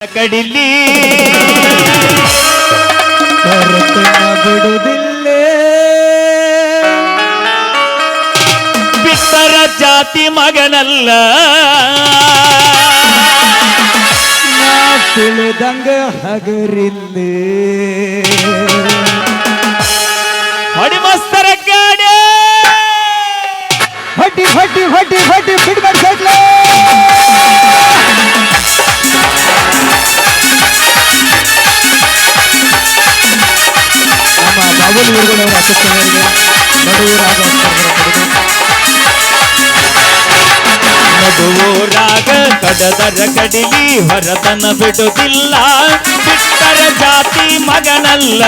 ಕಡಿಲಿ. ಕರ್ತನ ಬಿಡುವುದಿಲ್ಲೇ ಬಿತ್ತರ ಜಾತಿ ಮಗನಲ್ಲ. ನಾ ತಿಳಿದಂಗ ಹಗರಿಲ್ಲೇ. ಹೊಡಿಮಸ್ತರ ಗಾಡಿ ಹಟ್ಟಿ ಹಟ್ಟಿ ಹಟ್ಟಿ ಹೊಟ್ಟಿ ಬಿಡ್ಬೇಡ ನಮ್ಮ ಬಾಬುಲ್ ನಡುವು ರಾಗ ನಡುವು ರಾಗ ಕಡದರ ಕಡಿಲಿ ಹೊರತನ ಬಿಡುವುದಿಲ್ಲ. ಬಿಟ್ಟರ ಜಾತಿ ಮಗನಲ್ಲ.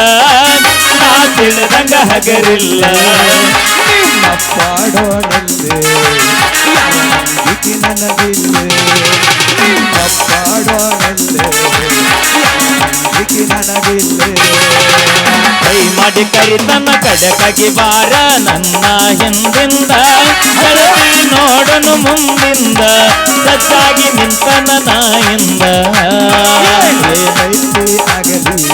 ನಾ ತಿಳಿದಂಗ ಹಗರಿಲ್ಲ. ನಂಬಿಕೆ ನನಗಿಲ್ಲೇ. ಮಾಡಿ ಕರಿತನ ಕಡಕಗಿ ಬಾರ ನನ್ನ ಹಿಂದಿಂದ. ಗೆಳತಿ ನೋಡನು ಮುಂದಿಂದ ಸಜ್ಜಾಗಿ ನಿಂತನ ನಾಯಿಂದ. ಆಗಲಿ.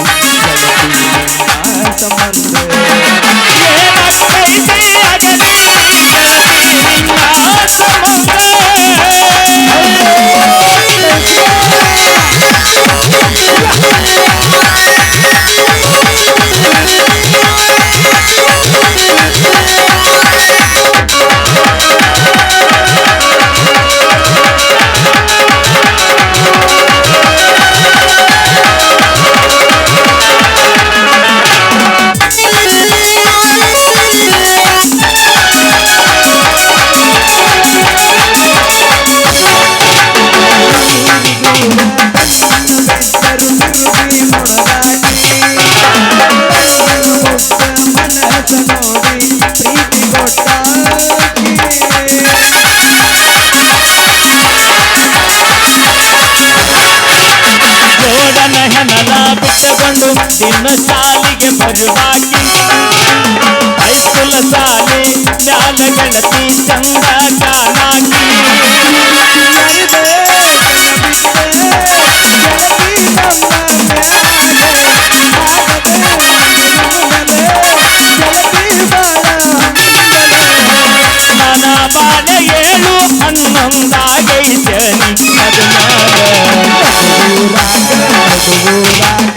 ಶಾಲಿಗೆ ಬರುವಾಕಿ ಐಕುಲ ಸಾಲೆ ಮ್ಯಾಲ ಗಣತಿ ಚಂದ ಕಾಣಾಕಿ ನನ್ನ ಬಾನ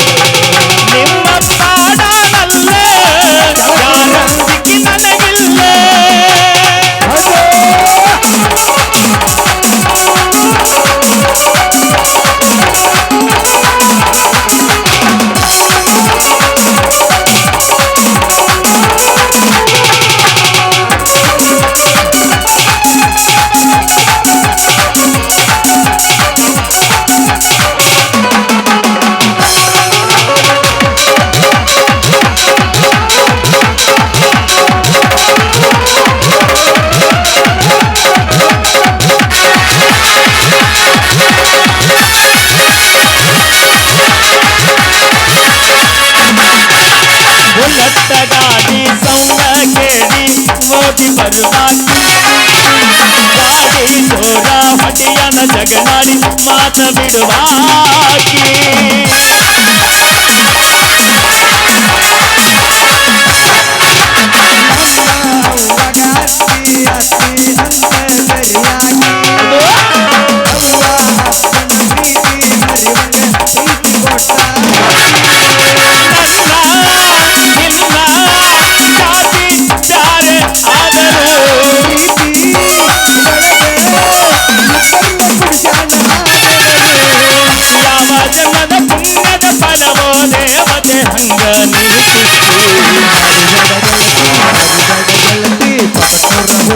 ಜೋರ ಹೊಡಿಯನ ಜಗನಾಡಿ ಮಾತ ಬಿಡುವಾಕಿ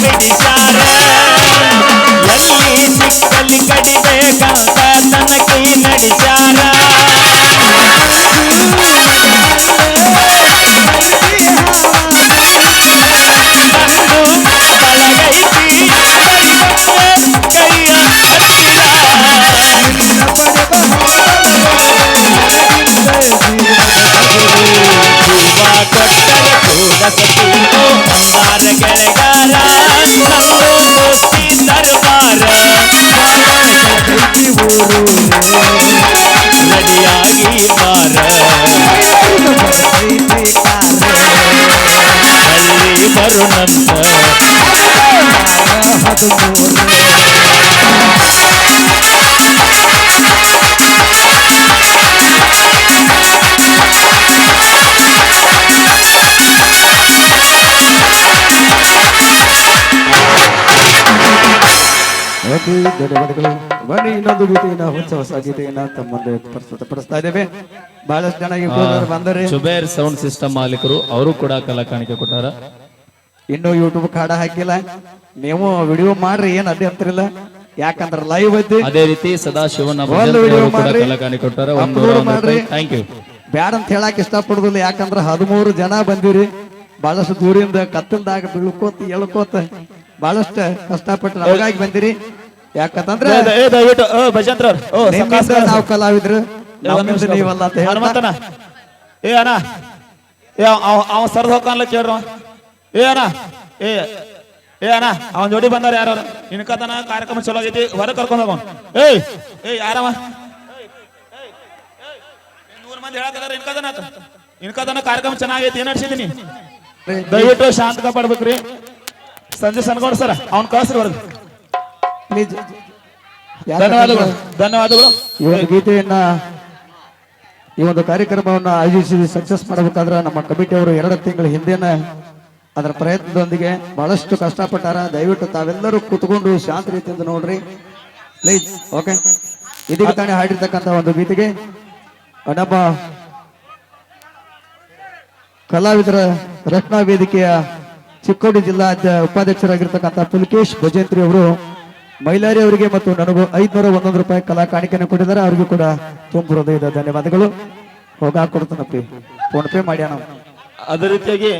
ಬಿಡಿಸಾರ ಎಲ್ಲಿ ಸಿಕ್ಕಲಿ ಕಡಿಬೇಕಂತ ತನಕಿ ನಡಿಸಾರ ಓಕೆ ಧನ್ಯವಾದಗಳು ಬನ್ನಿ ಇನ್ನೊಂದು ಗೀತೆಯನ್ನ ಹೊಸ ಹೊಸ ಗೀತೆಯನ್ನ ತಮ್ಮಲ್ಲಿ ಮುಂದೆ ಪ್ರಸ್ತುತ ಪಡಿಸ್ತಾ ಇದ್ದೇವೆ. ಬಹಳಷ್ಟು ಜನ ಬಂದರೆ. ಸುಬೇರ್ ಸೌಂಡ್ ಸಿಸ್ಟಮ್ ಮಾಲೀಕರು ಅವರು ಕೂಡ ಕಲಾ ಕಾಣಿಕೆ ಕೊಟ್ಟಾರ. ಇನ್ನು ಯೂಟ್ಯೂಬ್ ಕಾಡ ಹಾಕಿಲ್ಲ. ನೀವು ವಿಡಿಯೋ ಮಾಡ್ರಿ ಏನ್ ಅದೇ ಅಂತಿರಲ್ಲ ಯಾಕಂದ್ರ ಲೈವ್ ಐತಿ. ಅದೇ ರೀತಿ ಸದಾ ಶಿವನ. ಕಲಾ ಕಾಣಿಕೆ ಕೊಟ್ಟಾರ. ಥ್ಯಾಂಕ್ ಯು ಬ್ಯಾಡ ಅಂತ ಹೇಳಕ್ ಇಷ್ಟಪಡುದಿಲ್ಲ. ಯಾಕಂದ್ರ ಹದಿಮೂರು ಜನ ಬಂದಿರಿ. ಬಹಳಷ್ಟು ದೂರಿಂದ ಕತ್ತಲ್ದಾಗ ಬೀಳ್ಕೋತ ಎಳ್ಕೋತ ಬಹಳಷ್ಟು ಕಷ್ಟಪಟ್ಟು ನಮಗಾಗಿ ಬಂದಿರಿ. ಯಾಕಂತಂದ್ರೆ ದಯವಿಟ್ಟು ಭಜಂತ್ರ ನಿಮ್ಮಿಂದ ನಾವು ಕಲಾವಿದ್ರು ನಮ್ಮಿಂದ ನೀವಲ್ಲ ಅಂತ ಹನುಮಂತನ ಏ ಅಣ್ಣ. ಏ ಅವ- ಅವ ಸರ್ದ್ ಹೋಗ್ಕನ್ಲ ಕೇಳ್ರ. ಏ ಅಣ್ಣ. ಏ ಏ ಅಣ್ಣ. ಅವನ್ ಜೋಡಿ ಬಂದಾರ ಯಾರು? ಇನ್ಕತನ ಕಾರ್ಯಕ್ರಮ ಚಲೋ ಆಗೈತಿ ಹೊರ ಕರ್ಕೊಂಡ್ ಹೋಗೋಣ ಏಯ್ ಏ ಯಾರವ? ನೂರ್ ಮಂದಿ ಹೇಳಕದಾರ ಇನ್ಕದನ ಆತ. ಇನ್ಕತನ ಕಾರ್ಯಕ್ರಮ ಚೆನ್ನಾಗೈತಿ ಏನ್ ನಡ್ಸಿದೀನಿ? ದಯವಿಟ್ಟು ಶಾಂತ ಕಾಪಾಡ್ಬೇಕ್ರಿ ಸಂಜೆ ಸನ್ಕೊಂಡ್ ಸರ್ ಅವ್ನ್ ಕಳ್ಸ್ರಿ ಹೊರಗೆ. ಪ್ಲೀಸ್ ಧನ್ಯವಾದಗಳು. ಧನ್ಯವಾದಗಳು. ಈ ಒಂದು ಗೀತೆಯನ್ನ ಈ ಒಂದು ಕಾರ್ಯಕ್ರಮವನ್ನ ಆಯೋಜಿಸಿ ಸಕ್ಸಸ್ ಮಾಡಬೇಕಾದ್ರೆ ನಮ್ಮ ಕಮಿಟಿ ಅವರು ಎರಡು ತಿಂಗಳ ಹಿಂದೆನ ಅದರ ಪ್ರಯತ್ನದೊಂದಿಗೆ ಬಹಳಷ್ಟು ಕಷ್ಟಪಟ್ಟಾರ. ದಯವಿಟ್ಟು ತಾವೆಲ್ಲರೂ ಕುತ್ಕೊಂಡು ಶಾಂತ ರೀತಿಯಿಂದ ನೋಡ್ರಿ. ಪ್ಲೀಸ್ ಓಕೆ ಇದೀಗ ತಾನೇ ಹಾಡಿರ್ತಕ್ಕಂಥ ಒಂದು ಗೀತೆಗೆ ನಮ್ಮ ಕಲಾವಿದರ ರತ್ನ ವೇದಿಕೆಯ ಚಿಕ್ಕೋಡಿ ಜಿಲ್ಲಾ ಉಪಾಧ್ಯಕ್ಷರಾಗಿರ್ತಕ್ಕಂಥ ಪುಲ್ಕೇಶ್ ಭಜಂತ್ರಿ ಅವರು ಮೈಲಾರಿ ಅವರಿಗೆ ಮತ್ತು ನನಗೂ ಐದ್ನೂರ ಒಂದೊಂದು ರೂಪಾಯಿ ಕಲಾ ಕಾಣಿಕೆಯನ್ನು ಕೊಟ್ಟಿದ್ದಾರೆ. ಅವರಿಗೂ ಕೂಡ ತುಂಬ ಹೃದಯದ ಧನ್ಯವಾದಗಳು. ಹೋಗ ಕೊಡ್ತಾನಪ್ಪಿ. ಫೋನ್ ಪೇ ನಾವು ಅದೇ ರೀತಿಯಾಗಿ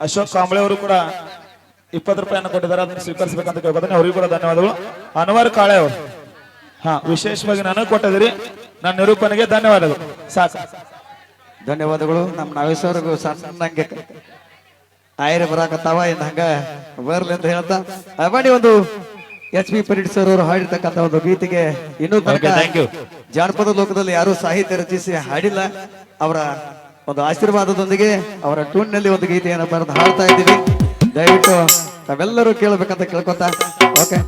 ಅಶೋಕ್ ಕಾಂಬಳೆ ಅವರು ಕೂಡ ಇಪ್ಪತ್ತು ರೂಪಾಯಿಯನ್ನು ಕೊಟ್ಟಿದ್ದಾರೆ. ಅದನ್ನು ಸ್ವೀಕರಿಸಬೇಕಂತ ಕೇಳ್ಕೊತಾನೆ. ಅವರಿಗೂ ಕೂಡ ಧನ್ಯವಾದಗಳು. ಅನ್ವರ್ ಕಾಳೆ ಅವರು. ಹಾ ವಿಶೇಷವಾಗಿ ನನಗೆ ಕೊಟ್ಟಿದ್ದೀರಿ. ನನ್ನ ನಿರೂಪಣೆಗೆ ಧನ್ಯವಾದಗಳು. ಸಾಕು. ಧನ್ಯವಾದಗಳು. ನಮ್ಮ ನಾಗೇಶ್ವರ್ಗೂ ಸಣ್ಣಂಗೆ ಆಯ್ರೆ ಬರಾಕತ್ತಾವ ಇನ್ನು ಹಂಗ ಬರ್ಲಿ ಅಂತ ಹೇಳ್ತಾ. ಬನ್ನಿ ಒಂದು ಎಚ್ ಬಿ ಪರಿಡ್ ಸರ್ ಅವರು ಹಾಡಿರ್ತಕ್ಕಂಥ ಒಂದು ಗೀತೆಗೆ ಇನ್ನೂ ತನಕ ಜಾನಪದ ಲೋಕದಲ್ಲಿ ಯಾರು ಸಾಹಿತ್ಯ ರಚಿಸಿ ಹಾಡಿಲ್ಲ ಅವರ ಒಂದು ಆಶೀರ್ವಾದದೊಂದಿಗೆ ಅವರ ಟೂನ್ನಲ್ಲಿ ಒಂದು ಗೀತೆಯನ್ನು ಬರೆದು ಹಾಡ್ತಾ ಇದ್ದೀವಿ. ದಯವಿಟ್ಟು ತಾವೆಲ್ಲರೂ ಕೇಳಬೇಕಂತ ಕೇಳ್ಕೊತಾ ಓಕೆ.